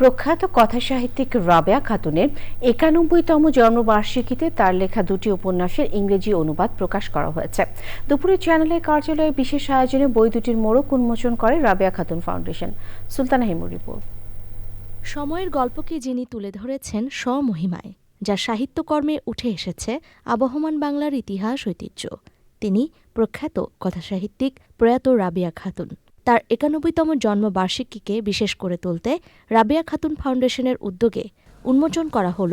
প্রখ্যাত কথা সাহিত্যিক রাবেয়া খাতুনের একানব্বইতম জন্মবার্ষিকীতে তার লেখা দুটি উপন্যাসের ইংরেজি অনুবাদ প্রকাশ করা হয়েছে। দুপুরে চ্যানেলের কার্যালয়ে বিশেষ আয়োজনে বই দুটির মোড়ক উন্মোচন করে রাবেয়া খাতুন ফাউন্ডেশন। সুলতানা হিমুর রিপোর্ট। সময়ের গল্পকে যিনি তুলে ধরেছেন স্বমহিমায়, যা সাহিত্যকর্মে উঠে এসেছে আবহমান বাংলার ইতিহাস ঐতিহ্য। তিনি প্রখ্যাত কথাসাহিত্যিক প্রয়াত রাবিয়া খাতুন। তার একানব্বইতম জন্মবার্ষিকীকে বিশেষ করে তুলতে রাবিয়া খাতুন ফাউন্ডেশনের উদ্যোগে উন্মোচন করা হল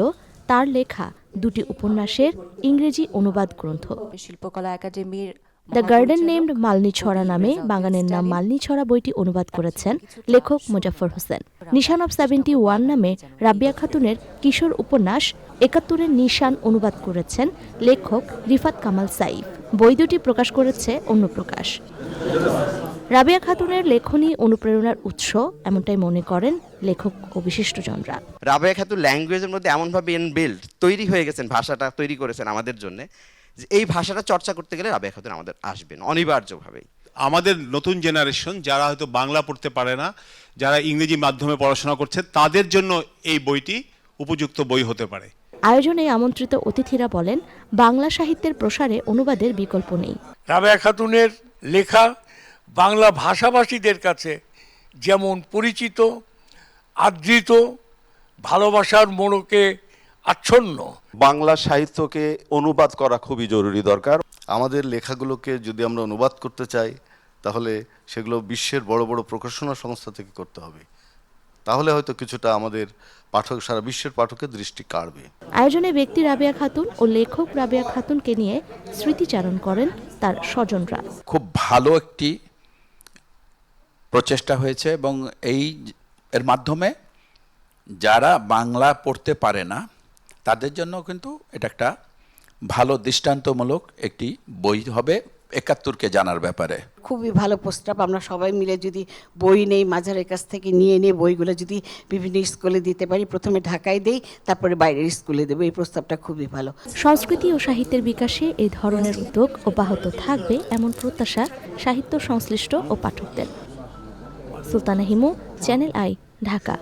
তার লেখা দুটি উপন্যাসের ইংরেজি অনুবাদ গ্রন্থ। শিল্পকলা একাডেমির দ্য গার্ডেন নেমড মালনিছড়া নামে বাগানের নাম মালনিছড়া বইটি অনুবাদ করেছেন লেখক Muzaffar Hossain. Nishan of seventy one নামে রাবিয়া খাতুনের কিশোর উপন্যাস একাত্তরের নিশান অনুবাদ করেছেন লেখক রিফাত কামাল সাইফ। বই দুটি প্রকাশ করেছে অন্য প্রকাশ রাবিয়া খাতুনের লেখনী অনুপ্রেরণার উৎস এমনটাই মনে করেন লেখক ও বিশিষ্টজনরা রাবেয়া খাতুন ল্যাঙ্গুয়েজের মধ্যে এমনভাবে ইনবিল্ড তৈরি হয়ে গেছেন ভাষাটা তৈরি করেছেন আমাদের জন্য যে এই ভাষাটা চর্চা করতে গেলে রাবেয়া খাতুন আমাদের আসবেন অনিবার্যভাবেই। আমাদের নতুন জেনারেশন যারা হয়তো বাংলা পড়তে পারে না যারা ইংরেজি মাধ্যমে পড়াশোনা করছে তাদের জন্য এই বইটি উপযুক্ত বই হতে পারে। আয়োজনে আমন্ত্রিত অতিথিরা বলেন বাংলা সাহিত্যের প্রসারে অনুবাদের বিকল্প নেই। রাবেয়া খাতুনের লেখা বাংলা ভাষাভাষীদের কাছে যেমন পরিচিত আদৃত ভালোবাসার মোড়কে আচ্ছন্ন। বাংলা সাহিত্যকে অনুবাদ করা খুবই জরুরি দরকার। আমাদের লেখাগুলোকে যদি আমরা অনুবাদ করতে চাই তাহলে সেগুলো বিশ্বের বড় বড় প্রকাশনা সংস্থা থেকে করতে হবে। তাহলে হয়তো কিছুটা আমাদের পাঠক সারা বিশ্বের পাঠকের দৃষ্টি কাড়বে। আয়োজনে ব্যক্তি রাবেয়া খাতুন ও লেখক রাবেয়া খাতুনকে নিয়ে স্মৃতিচারণ করেন তার স্বজনরা। খুব ভালো একটি প্রচেষ্টা হয়েছে এবং এই এর মাধ্যমে যারা বাংলা পড়তে পারে না তাদের জন্য কিন্তু এটা একটা ভালো দৃষ্টান্তমূলক একটি বই হবে একাত্তরকে জানার ব্যাপারে। খুবই ভালো প্রস্তাব। আমরা সবাই মিলে যদি বই নেই মাঝারের কাছ থেকে নিয়ে নিয়ে বইগুলো যদি বিভিন্ন স্কুলে দিতে পারি প্রথমে ঢাকায় দেই তারপরে বাইরের স্কুলে দেবো। এই প্রস্তাবটা খুবই ভালো। সংস্কৃতি ও সাহিত্যের বিকাশে এই ধরনের উদ্যোগ অব্যাহত থাকবে এমন প্রত্যাশা সাহিত্য সংশ্লিষ্ট ও পাঠকদের। Sultana Himu channel I Dhaka